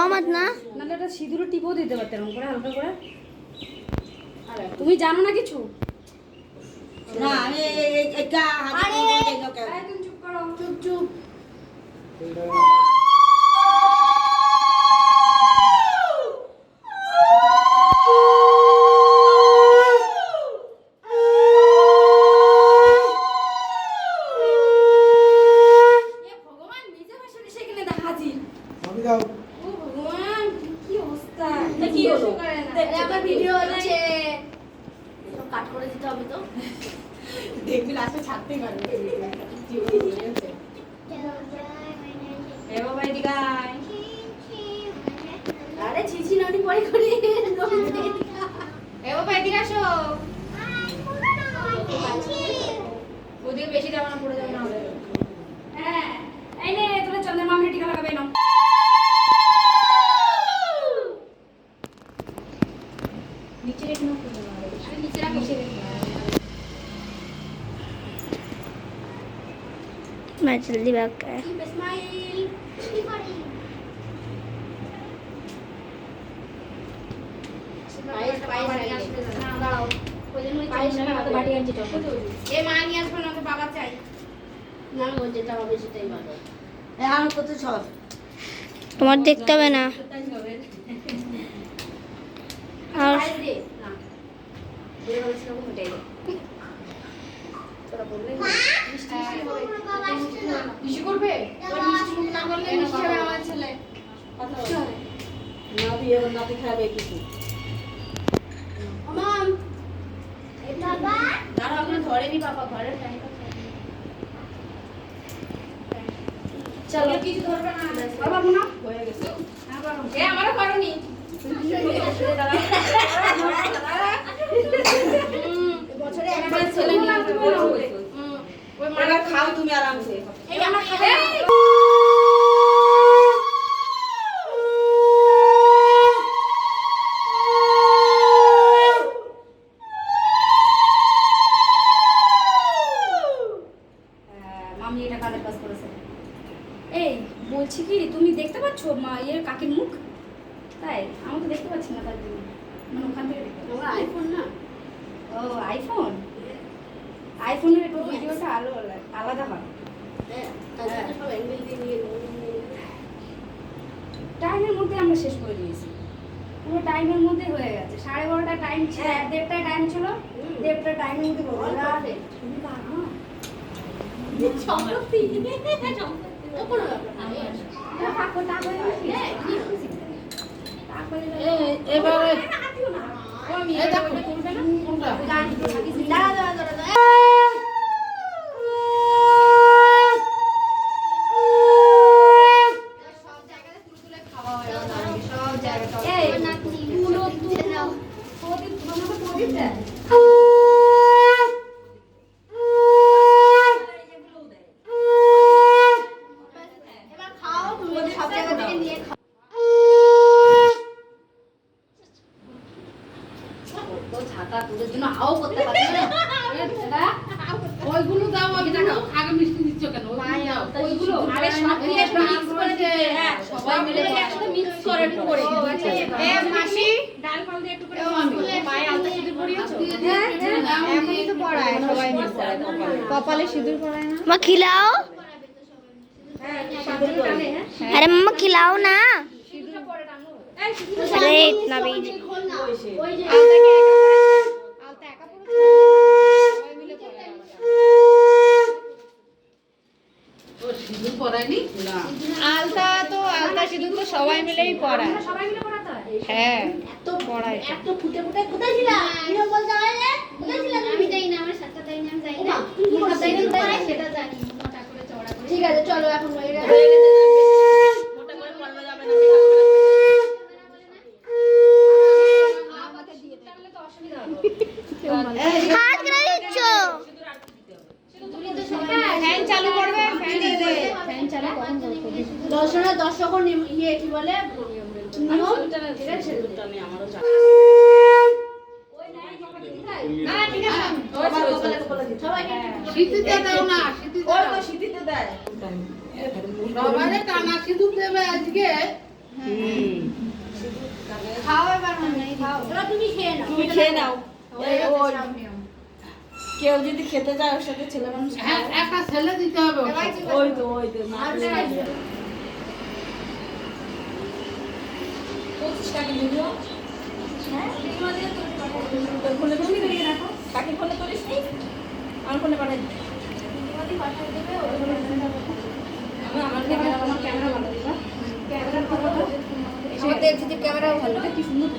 আমার না নাহলে একটা সিঁদুরে টিপও দিতে পারতে এরকম করে হালকা করে তুমি জানো না কিছু না আমি এই- করো চুপ চুপ ভিডিও হচ্ছে। কাট করে দিতে হবে তো। দেখবি লাস্টে ছাড়তেই পারবে। আরে ছিছি ননি পরে করে। এ বাবা এদিকে আসো। ওদিকে বেশি যাবে না পড়ে যাবে না। এ আর কত সব তোমার দেখতে হবে না। আর না না উঠে গেল তোরা বললে মিষ্টি মিষ্টি করবে মিষ্টি না করলে মিষ্টি হবে আমার ছেলে মিষ্টি হবে নাতি খাবে কিছু মাম বাবা দাঁড়া ওখানে ধরেনি বাবা। ঘরের চলো কিছু ধরবে না বাবা মুনা হয়ে গেছে হ্যাঁ আমারও করনি বছরে খাও তুমি আরামসে এই আমরা মামি এটা কাদের কাজ করেছে? এই বলছি কি তুমি দেখতে পাচ্ছ মা ইয়ের কাকির মুখ? তাই আমি তো দেখতে পাচ্ছি না তার জন্য। মানে ওখান থেকে দেখতে আইফোন না? ও আইফোন আইফোনের একটু ভিডিওটা আলো আলাদা হয় হ্যাঁ টাইমের মধ্যে আমরা শেষ করে দিয়েছি পুরো টাইমের মধ্যে হয়ে গেছে সাড়ে বারোটা টাইম ছিল হ্যাঁ। দেড়টায় টাইম ছিল। দেড়টা টাইমের মধ্যে করব ছাতা তোদের জন্য আও করতে পারছি না। ওইগুলো দাও আমি দেখাও আগে মিষ্টি দিচ্ছ কেন মাই দাও ওইগুলো আরে সব মিলে মিক্স করে দে হ্যাঁ সবাই মিলে একসাথে মিক্স করে একটু করে এ মাসি ডাল পাল দিয়ে একটু করে পায়ে আলতা সিঁদুর পরিয়েছো এখনই তো পড়ায় সবাই মিলে কপালে সিঁদুর পড়ায় না मम्मा खिलाओ अरे मम्मा खिलाओ ना अरे इतना भी সিঁদুর আলতা তো আলতা সিঁদুর তো সবাই মিলেই পড়ায়। সবাই মিলে পড়াতে হয় হ্যাঁ এত পড়ায় এত ফুটে ফুটে। কোথায় ছিলা? কিরম বলতে হয় রে কোথায় ছিলা আমি যাই না আমার সাথে তাই না। যাই না সেটা জানি মোটা করে চড়া করে। ঠিক আছে চলো এখন হয়ে গেছে। দর্শনের দর্শক ইয়ে কি বলে? ঠিক আছে? সিঁদুরটা আমারও তুমি খেয়ে নাও তুমি খেয়ে নাও এই ওই কেউ যদি খেতে যায় ওর সাথে ছেলে মানুষ হ্যাঁ একটা ছেলে দিতে হবে ওই তো ওই তো হ্যাঁ তোর ফোনে তুমি করিয়ে রাখো। কাকে ফোনে করিস নি? আমার ফোনে পাঠাই দিই আমার ক্যামেরা আমার ক্যামেরা ভালো ক্যামেরা ভালো আমাদের যদি ক্যামেরা ভালো কি সুন্দর